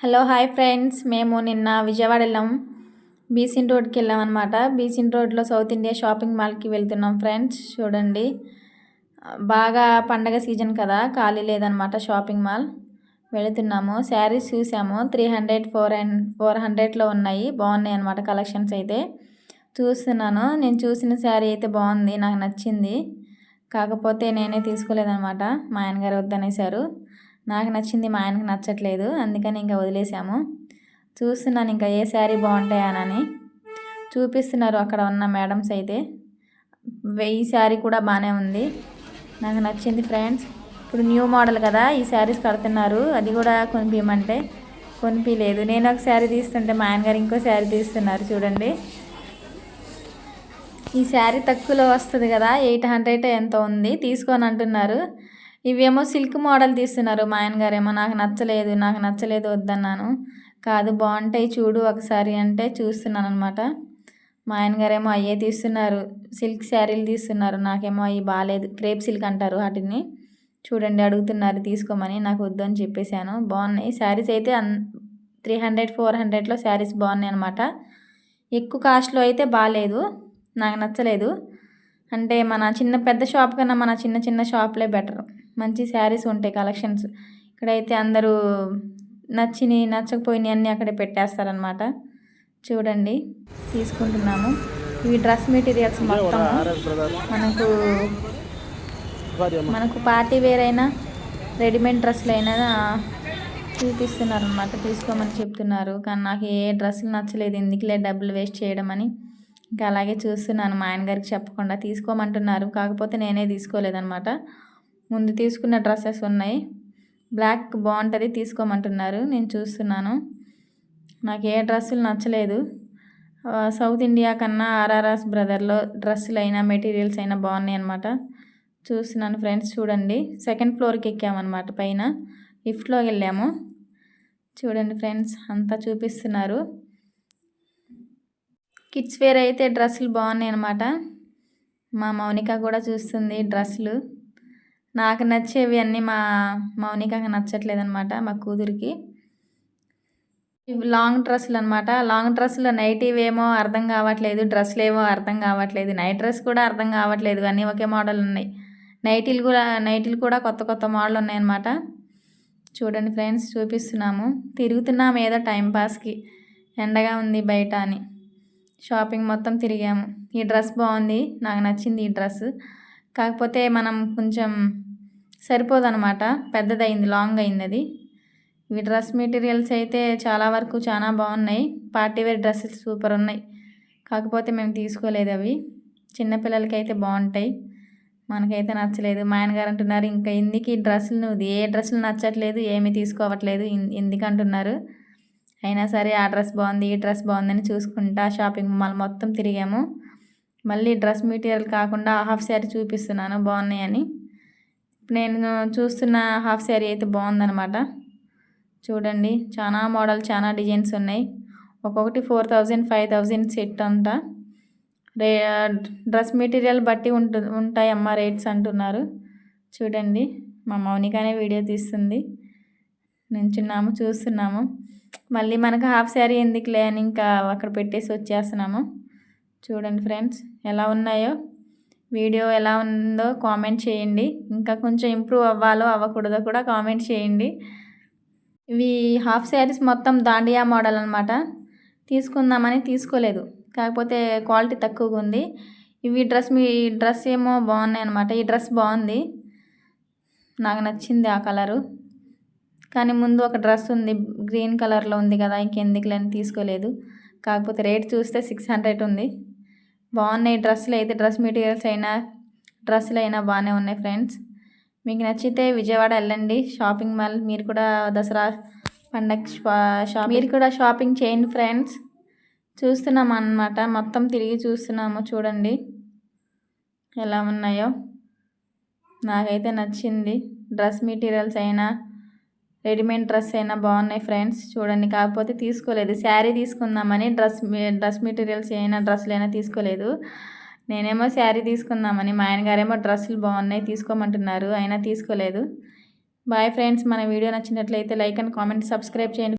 Hello hi friends. మేము నిన్న విజయవాడ వెళ్ళాం బీసిన్ రోడ్కి వెళ్ళాం అనమాట బీసిన్ రోడ్లో సౌత్ ఇండియా షాపింగ్ మాల్కి వెళ్తున్నాం ఫ్రెండ్స్. చూడండి. బాగా పండగ సీజన్ కదా. ఖాళీ లేదనమాట షాపింగ్ మాల్. వెళుతున్నాము. శారీస్ చూసాము. Three hundred four and four హండ్రెడ్లో ఉన్నాయి. బాగున్నాయి అనమాట కలెక్షన్స్ అయితే. చూస్తున్నాను. నేను చూసిన శారీ అయితే బాగుంది. నాకు నచ్చింది. కాకపోతే నేనే తీసుకోలేదనమాట మా ఆయనగారు వద్దనేసారు. నాకు నచ్చింది మా ఆయనకు నచ్చట్లేదు అందుకని ఇంకా వదిలేసాము. చూస్తున్నాను ఇంకా ఏ శారీ బాగుంటాయానని. చూపిస్తున్నారు అక్కడ ఉన్న మేడమ్స్ అయితే. ఈ శారీ కూడా బాగానే ఉంది. నాకు నచ్చింది ఫ్రెండ్స్. ఇప్పుడు న్యూ మోడల్ కదా ఈ శారీస్ కడుతున్నారు. అది కూడా కొనిపించమంటే కొనిపించలేదు నేను ఒక శారీ తీస్తుంటే మా ఆయనగారు ఇంకో శారీ తీస్తున్నారు చూడండి. ఈ శారీ తక్కువలో వస్తుంది కదా ఎయిట్ హండ్రెడ్ ఎంతో ఉంది తీసుకొని అంటున్నారు ఇవేమో సిల్క్ మోడల్ తీస్తున్నారు మా ఆయన గారేమో నాకు నచ్చలేదు నాకు నచ్చలేదు వద్దన్నాను. కాదు బాగుంటాయి చూడు ఒకసారి అంటే చూస్తున్నాను అనమాట మా ఆయన గారేమో అయ్యే తీస్తున్నారు సిల్క్ శారీలు తీస్తున్నారు నాకేమో అవి బాగాలేదు క్రేప్ సిల్క్ అంటారు వాటిని. చూడండి అడుగుతున్నారు తీసుకోమని నాకు వద్దు అని చెప్పేశాను. బాగున్నాయి. శారీస్ అయితే అన్ త్రీ హండ్రెడ్ ఫోర్ హండ్రెడ్లో శారీస్ బాగున్నాయి అనమాట ఎక్కువ కాస్ట్లో అయితే బాగాలేదు నాకు నచ్చలేదు. అంటే మన చిన్న పెద్ద షాప్ కన్నా మన చిన్న చిన్న షాప్లే బెటర్. మంచి శారీస్ ఉంటాయి కలెక్షన్స్. ఇక్కడైతే అందరూ నచ్చిని నచ్చకపోయినాయి అన్నీ అక్కడే పెట్టేస్తారనమాట చూడండి తీసుకుంటున్నాము. ఇవి డ్రెస్ మెటీరియల్స్ మొత్తం మనకు మనకు పార్టీ వేర్ అయినా రెడీమేడ్ డ్రెస్సులు అయినా చూపిస్తున్నారు అనమాట తీసుకోమని చెప్తున్నారు. కానీ నాకు ఏ డ్రెస్సులు నచ్చలేదు. ఎందుకులే డబ్బులు వేస్ట్ చేయడం అని. ఇంకా అలాగే చూస్తున్నాను. మా ఆయన గారికి చెప్పకుండా తీసుకోమంటున్నారు. కాకపోతే నేనే తీసుకోలేదనమాట ముందు తీసుకున్న డ్రెస్సెస్ ఉన్నాయి. బ్లాక్ బాగుంటుంది తీసుకోమంటున్నారు. నేను చూస్తున్నాను. నాకు ఏ డ్రెస్సులు నచ్చలేదు. సౌత్ ఇండియా కన్నా ఆర్ఆర్ఎస్ బ్రదర్లో డ్రెస్సులు అయినా మెటీరియల్స్ అయినా బాగున్నాయి అనమాట చూస్తున్నాను ఫ్రెండ్స్ చూడండి. సెకండ్ ఫ్లోర్కి ఎక్కామన్నమాట పైన. లిఫ్ట్లోకి వెళ్ళాము. చూడండి ఫ్రెండ్స్ అంతా చూపిస్తున్నారు. కిడ్స్ వేర్ అయితే డ్రెస్సులు బాగున్నాయి అనమాట మా మౌనిక కూడా చూస్తుంది డ్రెస్సులు. నాకు నచ్చేవి అన్నీ మా మౌనికకి నచ్చట్లేదు అనమాట మా కూతురికి. లాంగ్ డ్రెస్సులు అనమాట లాంగ్ డ్రెస్సులు నైటీవ్ ఏమో అర్థం కావట్లేదు డ్రెస్సులు ఏమో అర్థం కావట్లేదు నైట్ డ్రెస్ కూడా అర్థం కావట్లేదు అన్నీ ఒకే మోడల్ ఉన్నాయి. నైటీలు కూడా నైటీలు కూడా కొత్త కొత్త మోడల్ ఉన్నాయన్నమాట. చూడండి ఫ్రెండ్స్ చూపిస్తున్నాము. తిరుగుతున్నాము ఏదో టైంపాస్కి ఎండగా ఉంది బయట అని. షాపింగ్ మొత్తం తిరిగాము. ఈ డ్రెస్ బాగుంది నాకు నచ్చింది ఈ డ్రెస్. కాకపోతే మనం కొంచెం సరిపోదనమాట పెద్దదైంది లాంగ్ అయింది అది ఇవి డ్రెస్ మెటీరియల్స్ అయితే చాలా వరకు చాలా బాగున్నాయి. పార్టీ వేర్ డ్రెస్సెస్ సూపర్ ఉన్నాయి. కాకపోతే మేము తీసుకోలేదు అవి. చిన్నపిల్లలకి అయితే బాగుంటాయి. మనకైతే నచ్చలేదు. మా ఆయనగారు అంటున్నారు ఇంకా ఎందుకు ఈ డ్రెస్సులు నువ్వు ఏ డ్రెస్సులు నచ్చట్లేదు ఏమీ తీసుకోవట్లేదు ఎందుకంటున్నారు అయినా సరే ఆ డ్రెస్ బాగుంది ఈ డ్రెస్ బాగుందని చూసుకుంటా షాపింగ్ మాల్ మొత్తం తిరిగాము. మళ్ళీ డ్రెస్ మెటీరియల్ కాకుండా హాఫ్ శారీ చూపిస్తున్నాను బాగున్నాయని. నేను చూస్తున్న హాఫ్ శారీ అయితే బాగుందనమాట చూడండి చాలా మోడల్ చాలా డిజైన్స్ ఉన్నాయి. ఒక్కొక్కటి four thousand five thousand set అంట. రే డ్రెస్ మెటీరియల్ బట్టి ఉంటు ఉంటాయి అమ్మ రేట్స్ అంటున్నారు. చూడండి మా మౌనికానే వీడియో తీస్తుంది. నించున్నాము చూస్తున్నాము. మళ్ళీ మనకు హాఫ్ శారీ ఎందుకులే అని ఇంకా అక్కడ పెట్టేసి వచ్చేస్తున్నాము. చూడండి ఫ్రెండ్స్ ఎలా ఉన్నాయో. వీడియో ఎలా ఉందో కామెంట్ చేయండి. ఇంకా కొంచెం ఇంప్రూవ్ అవ్వాలో అవ్వకూడదో కూడా కామెంట్ చేయండి. ఇవి హాఫ్ శారీస్ మొత్తం దాండియా మోడల్ అనమాట తీసుకుందామని తీసుకోలేదు. కాకపోతే క్వాలిటీ తక్కువగా ఉంది. ఇవి డ్రెస్ మీ డ్రెస్ ఏమో బాగున్నాయి అనమాట ఈ డ్రెస్ బాగుంది. నాకు నచ్చింది ఆ కలరు. కానీ ముందు ఒక డ్రెస్ ఉంది గ్రీన్ కలర్లో ఉంది కదా ఇంకెందుకులని తీసుకోలేదు. కాకపోతే రేట్ చూస్తే సిక్స్ హండ్రెడ్ ఉంది. బాగున్నాయి డ్రెస్సులు అయితే డ్రెస్ మెటీరియల్స్ అయినా డ్రెస్సులు అయినా బాగానే ఉన్నాయి ఫ్రెండ్స్. మీకు నచ్చితే విజయవాడ వెళ్ళండి షాపింగ్ మాల్. మీరు కూడా దసరా పండగ షాప్ మీరు కూడా షాపింగ్ చేయండి ఫ్రెండ్స్. చూస్తున్నాం అన్నమాట. మొత్తం తిరిగి చూస్తున్నాము చూడండి. ఎలా ఉన్నాయో. నాకైతే నచ్చింది. డ్రెస్ మెటీరియల్స్ అయినా రెడీమేడ్ డ్రెస్ అయినా బాగున్నాయి ఫ్రెండ్స్. చూడండి కాకపోతే తీసుకోలేదు. శారీ తీసుకుందామని డ్రెస్ డ్రెస్ మెటీరియల్స్ అయినా డ్రెస్సులు అయినా తీసుకోలేదు. నేనేమో శారీ తీసుకుందామని మా ఆయనగారేమో డ్రెస్సులు బాగున్నాయి తీసుకోమంటున్నారు అయినా తీసుకోలేదు. బాయ్ ఫ్రెండ్స్ మన వీడియో నచ్చినట్లయితే లైక్ అండ్ కామెంట్ సబ్స్క్రైబ్ చేయండి.